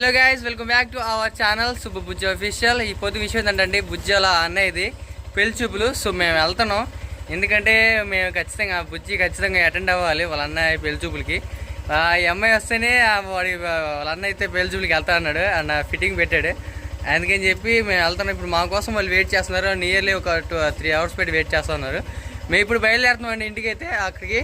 Hello guys welcome back to our channel Subbu Bujja official ఈ పొద్దు విషయం ఏంటంటే బుజ్జల అన్న ఇది. పెళ్ళి చూపులు సో మేము వెళ్తున్నాం. ఎందుకంటే మేము ఖచ్చితంగా బుజ్జి ఖచ్చితంగా అటెండ్ అవ్వాలి వాళ్ళ అన్నయ్య పెళ్ళి చూపులకి. ఈ అమ్మాయి వస్తేనే వాడి వాళ్ళ అన్న అయితే పెళ్ళి చూపులకి వెళ్తా అన్నాడు. అన్న ఫిట్టింగ్ పెట్టాడు. అందుకని చెప్పి మేము వెళ్తున్నాం. ఇప్పుడు మా కోసం వాళ్ళు వెయిట్ చేస్తున్నారు. నియర్లీ ఒక టూ త్రీ అవర్స్ పెట్టి వెయిట్ చేస్తున్నారు మేము ఇప్పుడు బయలుదేరుతున్నాం అండి ఇంటికి అయితే అక్కడికి.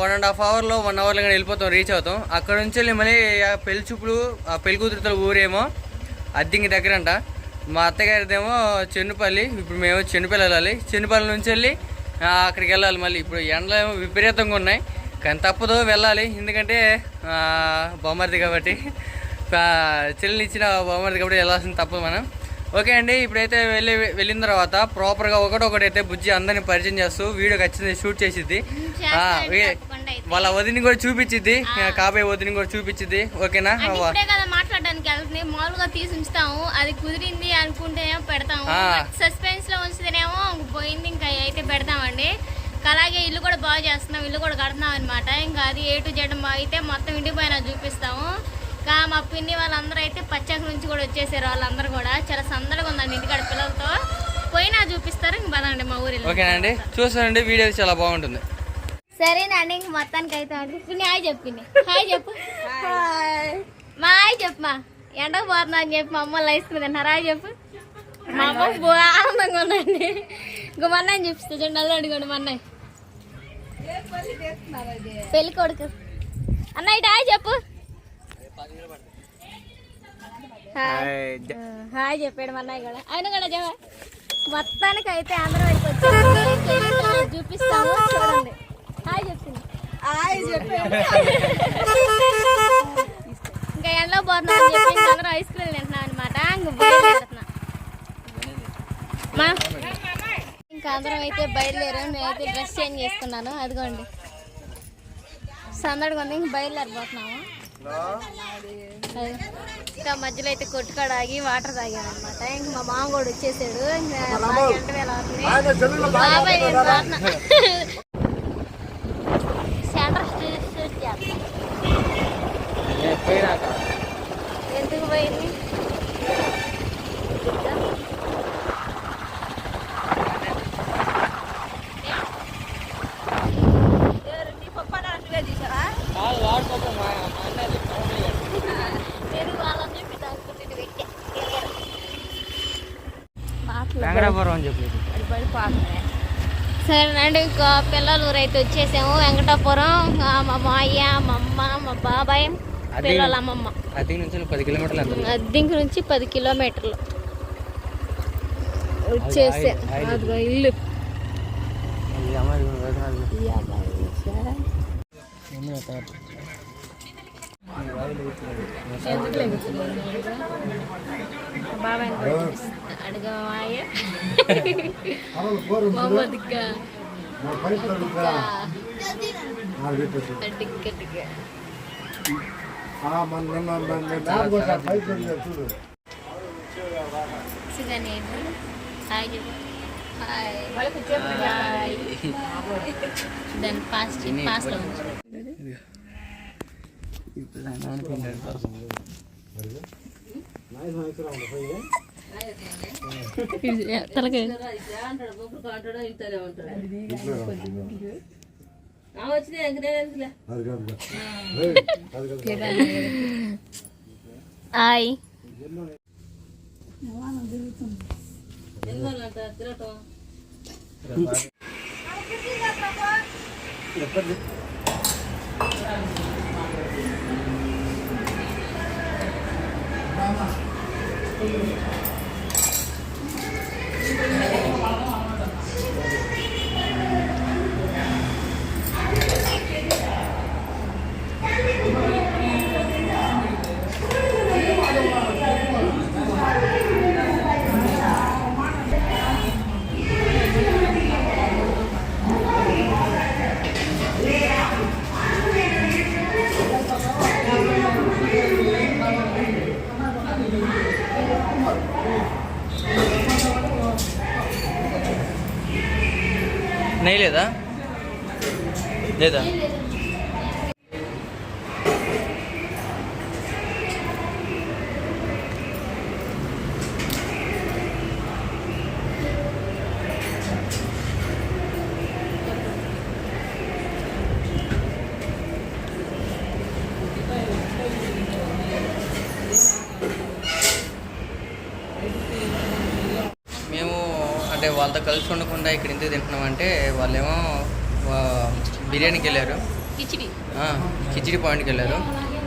వన్ అండ్ హాఫ్ అవర్లో వన్ అవర్లో కానీ వెళ్ళిపోతాం రీచ్ అవుతాం. అక్కడ నుంచి వెళ్ళి మళ్ళీ ఆ పెళ్ళి చూపులు ఆ పెళ్ళి కూతురుతో ఊరేమో అద్దింగి దగ్గరంట. మా అత్తగారిదేమో చెన్నుపల్లి ఇప్పుడు మేము చెన్నుపల్లి వెళ్ళాలి. చెన్నుపల్లి నుంచి వెళ్ళి అక్కడికి వెళ్ళాలి మళ్ళీ. ఇప్పుడు ఎండలు ఏమో విపరీతంగా ఉన్నాయి. కానీ తప్పదు వెళ్ళాలి. ఎందుకంటే బొమ్మరిది కాబట్టి చెల్లిని ఇచ్చిన బొమ్మరిది కాబట్టి వెళ్ళాల్సింది తప్పదు మనం. ఓకే అండి ఇప్పుడైతే వెళ్ళి వెళ్ళిన తర్వాత ప్రాపర్గా ఒకటొకటి అయితే బుజ్జి అందరిని పరిచయం చేస్తూ వీడియో ఖచ్చితంగా షూట్ చేసిద్ది. వాళ్ళ వదిని కూడా చూపించిద్ది కాబోయే వదిని కూడా చూపించిద్ది ఓకేనా? మాట్లాడడానికి వెళ్తుంది మామూలుగా తీసి ఉంచుతాము అది కుదిరింది అనుకుంటేనేమో పెడతాము. సస్పెన్స్లో ఉంచితేనేమో పోయింది ఇంకా అయితే పెడతామండి. అలాగే ఇల్లు కూడా బాగా చేస్తున్నాం ఇల్లు కూడా కడుతున్నాం అనమాట ఇంకా అది ఏ టు జెడ్ అయితే మొత్తం ఇంటి పైన చూపిస్తాము. ఇంకా మా పిన్ని వాళ్ళందరూ అయితే పచ్చాక నుంచి కూడా వచ్చేసారు వాళ్ళందరూ కూడా. చాలా సందడిగా ఉందండి ఇంటికాడ పిల్లలతో. పోయినా చూపిస్తారు ఇంక పదండి మా ఊరిలో. ఓకేనండి చూస్తానండి వీడియో చాలా బాగుంటుంది. సరేనండి ఇంక మొత్తానికి అయితే అండి పిన్ని హాయ్ చెప్పు పిన్ని. హాయ్ చెప్పు. మా హాయ్ చెప్పు మా. ఎండకు పోతున్నా అని చెప్పి మా అమ్మ ఐస్ క్రీమ్ హాయ్ చెప్పు. మా అమ్మ ఆనందంగా ఉందండి. ఇంకో మా అన్నయ్య చూపిస్తా. చూడండి అల్లు అడిగండి మా అన్నయ్య. పెళ్ళి కొడుకు. అన్నయ్య ఇటు హాయ్ చెప్పు. హాయ్. హాయ్ చెప్పాడు మా అన్నయ్య కూడా. ఆయన కూడా చెప్ప మొత్తానికి అయితే అందరం అయితే వచ్చేసి చూపిస్తాము. చూడండి. హాయ్ చెప్పింది. ఇంకా ఎండలో పోతున్నాం అని చెప్పి అందరం ఐస్ క్రీమ్ తింటున్నాం అనమాట ఇంకా బయలుదేరుతున్నాం ఇంకా అందరం అయితే బయలుదేరాం. నేనైతే డ్రెస్ చేంజ్ చేసుకున్నాను. అదిగోండి. సందడిగా ఉంది. ఇంక బయలుదేరిపోతున్నాము. ఇంకా మధ్యలో అయితే కొట్టుకాడ ఆగి వాటర్ తాగాను అనమాట ఇంక మా మామ కూడా వచ్చేసాడు. ఇంకా బాబాయ్ నేను పోతున్నా. సెంటర్ స్ట్రీట్ స్ట్రీట్ చేస్తా ఎందుకు పోయింది నేను వాళ్ళని చెప్పి దాచుకుంటే ఇటు పెట్టా. బాటలో వెంకటాపురం అని చెప్పి సరేనండి ఇంకా పిల్లలు ఊరైతే వచ్చేసాము. వెంకటాపురం మా మాయ్య మా అమ్మ మా బాబాయ్ పిల్లల అమ్మమ్మ. అది నుంచి పది కిలోమీటర్లు అద్దెంకి నుంచి పది కిలోమీటర్లు. వచ్చేసా. ఇల్లు అమ్మాయి. బాబాయ్. అడిగా మాయ మమ్మదిగా అడ్డిగ్గడ్డిగా సిగని హాయ్ చెప్పు హాయ్. హాయ్ దాన్ని పాస్ పాస్లో ఉంచు తలకాయ హాయ్ లేదా? అంటే వాళ్ళతో కలిసి ఉండకుండా ఇక్కడ ఎందుకు తింటున్నాం అంటే వాళ్ళేమో బిర్యానీకి వెళ్ళారు. కిచిడి. పాయింట్కి వెళ్ళారు.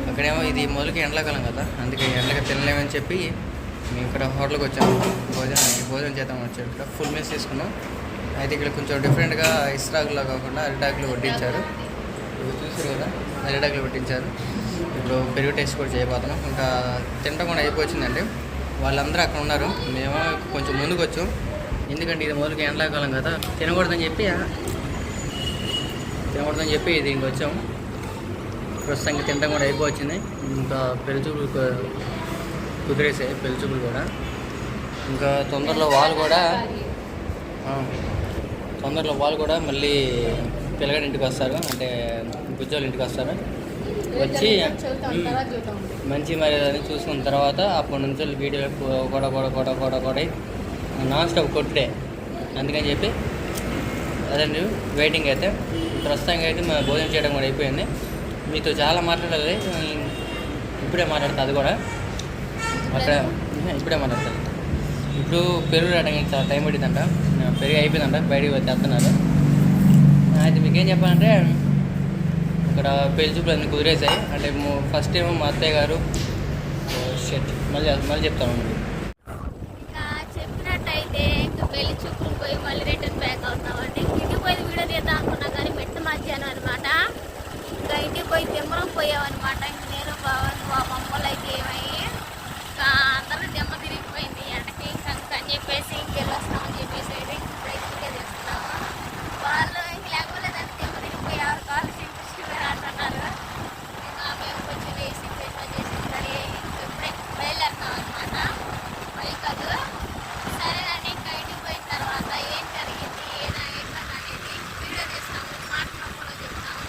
అక్కడేమో ఇది మొదలుకి ఎండాకాలం కదా అందుకే ఎండగా తినలేమని చెప్పి మేము ఇక్కడ హోటల్కి వచ్చాము. భోజనం భోజనం చేద్దాం వచ్చాము ఇక్కడ. ఫుల్ మీల్స్ తీసుకున్నాం. అయితే ఇక్కడ కొంచెం డిఫరెంట్గా ఇస్రాకులా కాకుండా అరిటాకులు వడ్డించారు. ఇవి చూసారు కదా అరిటాకులు వడ్డించారు. ఇప్పుడు పెరుగు టేస్ట్ కూడా చేయబోతున్నాం. ఇంకా తినడం కూడా అయిపోయిందండి. వాళ్ళందరూ అక్కడ ఉన్నారు. మేము కొంచెం ముందుకు వచ్చాం. ఎందుకంటే ఇది మొదలుకి ఎండాకాలం కదా తినకూడదని చెప్పి తినకూడదని చెప్పి దీనికి వచ్చాం ప్రస్తుతానికి తినడం కూడా అయిపోవచ్చింది. ఇంకా పెళ్ళిచూపులు కుదిరేసాయి పెళ్ళిచూపులు కూడా. ఇంకా తొందరలో వాళ్ళు కూడా తొందరలో వాళ్ళు కూడా మళ్ళీ పిల్లగాడి ఇంటికి వస్తారు. అంటే బుజ్జోళ్ళ ఇంటికి వస్తారు. వచ్చి మంచి మర్యాదని చూసుకున్న తర్వాత అప్పటి నుంచి వీడియో కూడా కూడా కూడా కూడా కూడా నాన్ స్టాప్ కొట్టుడే అందుకని చెప్పి అదండి వెయిటింగ్ అయితే. ప్రస్తుతానికి అయితే మా భోజనం చేయడం కూడా అయిపోయింది. మీతో చాలా మాట్లాడాలి. ఇప్పుడే మాట్లాడతా అది కూడా. అక్కడ ఇప్పుడే మాట్లాడతాను ఇప్పుడు పెరుగు రావడానికి చాలా టైం పడిందంట పెరుగు అయిపోయిందంట. బయటికి వచ్చేస్తున్నారు అయితే మీకేం చెప్పాలంటే ఇక్కడ పెళ్ళి చూపులు అన్ని కుదిరేసాయి. అంటే ఫస్ట్ ఏమో మా అత్తయ్య గారు షెట్ మళ్ళీ మళ్ళీ చెప్తాను ఇంకా చెప్పినట్టయితే వెళ్ళి పెళ్ళి పోయి మళ్ళీ రిటర్న్ బ్యాక్ అవుతామండి. ఇంటికి పోయి వీడియో తీద్దాం అనుకున్నా కానీ మెట్టు మధ్యాహ్నం అనమాట. ఇంకా ఇంటికి పోయి తిమ్మరం పోయామన్నమాట ఇంక నేను పవన్ మా మమ్మల్ని అయితే ఏమయ్యి ఇంకా అందరూ దెమ్మ తిరిగిపోయింది ఎండకి ఇంకా అని చెప్పేసి ఇంకెళ్ళి వస్తామని చెప్పేసి అయితే ఇప్పుడైతే ఇంకే చేస్తున్నాము వాళ్ళు ఇంక లేకపోలేదని దెమ్మ తిరిగిపోయి ఎవరు కాళ్ళు చింపిస్తున్నారు అంటున్నారు ఇంకా మేము కొంచెం వేసి ప్రిపేర్ చేసి రెడీ అయ్యి ఇప్పుడే బయలుదేరుతాం అనమాట బైకదు సరేనండి ఇంకా ఇంటికి పోయిన తర్వాత ఏం జరిగింది ఏనా ఏంటని అనేది వీడియో చేస్తాము మాట్లాడకుండా చెప్తాము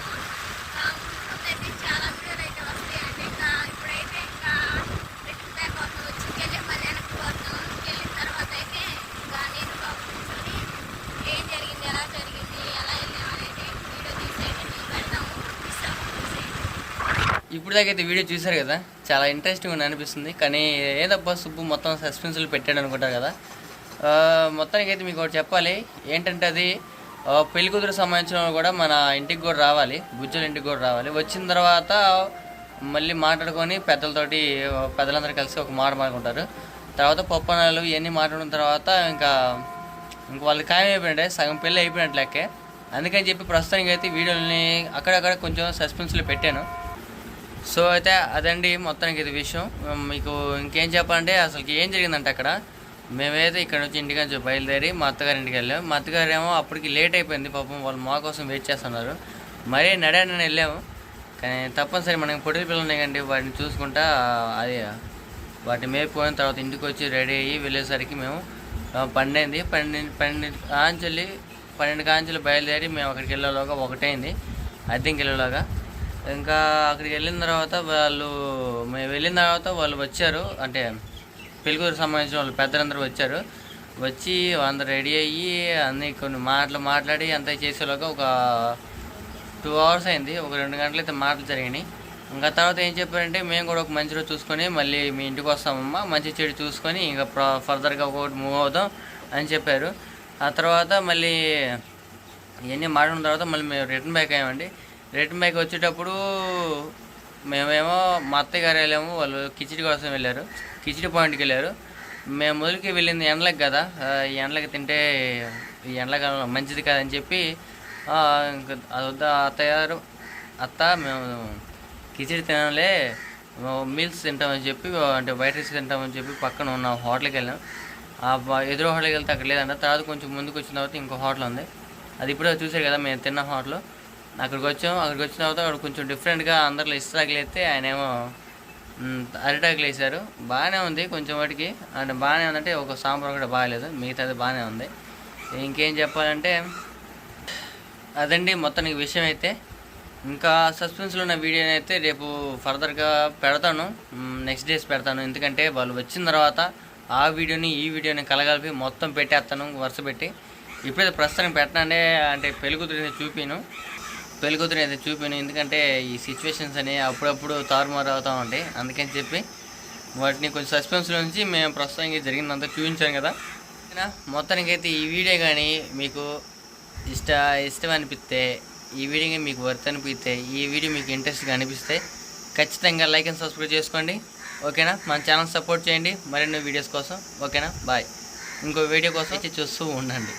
ఇంకా ముందైతే చాలా వీడియోలు అయితే వస్తాయండి ఇంకా ఇప్పుడైతే ఇంకా రిటర్న్ బ్యాక్ అవుతాం వచ్చి వెళ్ళి మళ్ళీ వెనక్కి పోతాం వెళ్ళిన తర్వాత అయితే ఇంకా నేను బాబు కూర్చొని ఏం జరిగింది ఎలా జరిగింది ఎలా వెళ్ళాం అనేది వీడియో తీసి అయితే మేము పెడతాము ఇస్తాము చూసేయండి. ఇప్పుడు అయితే వీడియో చూశారు కదా చాలా ఇంట్రెస్టింగ్ అనిపిస్తుంది. కానీ ఏదబ్బా సుబ్బు మొత్తం సస్పెన్స్లు పెట్టాడు అనుకుంటారు కదా. మొత్తానికి అయితే మీకు ఒకటి చెప్పాలి. ఏంటంటే అది పెళ్ళి కూతురు సంబంధించిన కూడా మన ఇంటికి కూడా రావాలి. గుజ్జల ఇంటికి కూడా రావాలి. వచ్చిన తర్వాత మళ్ళీ మాట్లాడుకొని పెద్దలతోటి పెద్దలందరూ కలిసి ఒక మాట మాట్లాడుకుంటారు. తర్వాత పప్పనాలు ఇవన్నీ మాట్లాడిన తర్వాత ఇంకా ఇంక వాళ్ళు ఖాయం అయిపోయినట్టే సగం పెళ్ళి అయిపోయినట్టు అందుకని చెప్పి ప్రస్తుతానికి అయితే వీడియోని అక్కడక్కడ కొంచెం సస్పెన్స్లో పెట్టాను. సో అయితే అదండి మొత్తానికి ఇది విషయం. మీకు ఇంకేం చెప్పాలంటే అసలుకి ఏం జరిగిందంటే అక్కడ మేమైతే ఇక్కడ నుంచి ఇంటికి నుంచి బయలుదేరి మా అత్తగారి ఇంటికి వెళ్ళాము మా అత్తగారు ఏమో అప్పటికి లేట్ అయిపోయింది పాపం వాళ్ళు మా కోసం వెయిట్ చేస్తున్నారు. మరీ నడానని వెళ్ళాము కానీ తప్పనిసరి మనకి పొడిల పిల్లలు ఉన్నాయి కండి వాటిని చూసుకుంటా అది వాటిని మేపుకొని తర్వాత ఇంటికి వచ్చి రెడీ అయ్యి వెళ్ళేసరికి మేము పన్నెండు పన్నెండు పన్నెండు కాంచెల్లి పన్నెండు కాంచెలు బయలుదేరి మేము అక్కడికి వెళ్ళేలోగా ఒకటైంది. అద్దెంకి వెళ్ళేలాగా. ఇంకా అక్కడికి వెళ్ళిన తర్వాత వాళ్ళు మేము వెళ్ళిన తర్వాత వాళ్ళు వచ్చారు. అంటే పెళ్ళికూరు సంబంధించిన వాళ్ళు పెద్దలందరూ వచ్చారు. వచ్చి అందరు రెడీ అయ్యి అన్ని కొన్ని మాటలు మాట్లాడి అంతా చేసేలోగా ఒక టూ అవర్స్ అయింది. ఒక రెండు గంటలు అయితే మాటలు జరిగినాయి. ఇంకా తర్వాత ఏం చెప్పారంటే మేము కూడా ఒక మంచి రోజు చూసుకొని మళ్ళీ మీ ఇంటికి వస్తామమ్మా మంచి చెడు చూసుకొని ఇంకా ప్ర- ఫర్దర్గా ఒకటి మూవ్ అవుదాం అని చెప్పారు. ఆ తర్వాత మళ్ళీ ఇవన్నీ మాట్లాడిన తర్వాత మళ్ళీ మేము రిటర్న్ బ్యాక్ అయ్యామండి. రిటర్న్ బ్యాక్ వచ్చేటప్పుడు మేమేమో మా అత్తయ్య గారు వెళ్ళాము వాళ్ళు కిచిడి కోసం వెళ్ళారు. కిచిడి పాయింట్కి వెళ్ళారు. మేము మొదలుకి వెళ్ళింది ఎండలకు కదా ఎండలకు ఎండలకి తింటే ఈ ఎండలకాలంలో మంచిది కాదని చెప్పి ఇంకా అది వద్ద అత్తయ్య గారు? అత్త మేము కిచిడి తినాలే మీల్స్ తింటామని చెప్పి అంటే వైట్ రైస్ తింటామని చెప్పి పక్కన ఉన్న హోటల్కి వెళ్ళాం. ఆ ఎదురు హోటల్కి వెళ్తే అక్కడ లేదంట తర్వాత కొంచెం ముందుకు వచ్చిన తర్వాత ఇంకో హోటల్ ఉంది. అది ఇప్పుడే చూసారు కదా మేము తిన్న హోటల్. అక్కడికి వచ్చాం అక్కడికి వచ్చిన తర్వాత అక్కడ కొంచెం డిఫరెంట్గా అందరిలో ఇస్త్రాకులు అయితే ఆయన ఏమో అరిటాకులు వేశారు. బాగానే ఉంది కొంచెం వాటికి అంటే బాగానే ఉందంటే ఒక సాంబార్ కూడా బాగాలేదు. మిగతాది బాగానే ఉంది. ఇంకేం చెప్పాలంటే అదండి మొత్తానికి విషయం అయితే. ఇంకా సస్పెన్స్లో ఉన్న వీడియోని అయితే రేపు ఫర్దర్గా పెడతాను. నెక్స్ట్ డేస్ పెడతాను. ఎందుకంటే వాళ్ళు వచ్చిన తర్వాత ఆ వీడియోని ఈ వీడియోని కలగలిపి మొత్తం పెట్టేస్తాను వరుస పెట్టి. ఇప్పుడైతే ప్రస్తుతానికి పెట్టనంటే అంటే పెళ్ళికూతురిని చూపిను. పెళ్ళికూతురు అయితే చూపాను. ఎందుకంటే ఈ సిచ్యువేషన్స్ అనేవి అప్పుడప్పుడు తారుమారు అవుతూ ఉంటాయి. అందుకని చెప్పి వాటిని కొంచెం సస్పెన్స్లో నుంచి మేము ప్రస్తుతానికి జరిగిందంతా చూపించాం కదా. మొత్తానికైతే ఈ వీడియో కానీ మీకు ఇష్ట ఇష్టం అనిపిస్తే ఈ వీడియో మీకు వర్త్ అనిపిస్తే ఈ వీడియో మీకు ఇంట్రెస్ట్గా అనిపిస్తే ఖచ్చితంగా లైక్ అండ్ సబ్స్క్రైబ్ చేసుకోండి. ఓకేనా? మన ఛానల్ సపోర్ట్ చేయండి. మరిన్ని వీడియోస్ కోసం. ఓకేనా? బాయ్ ఇంకో వీడియో కోసం చూస్తూ ఉండండి.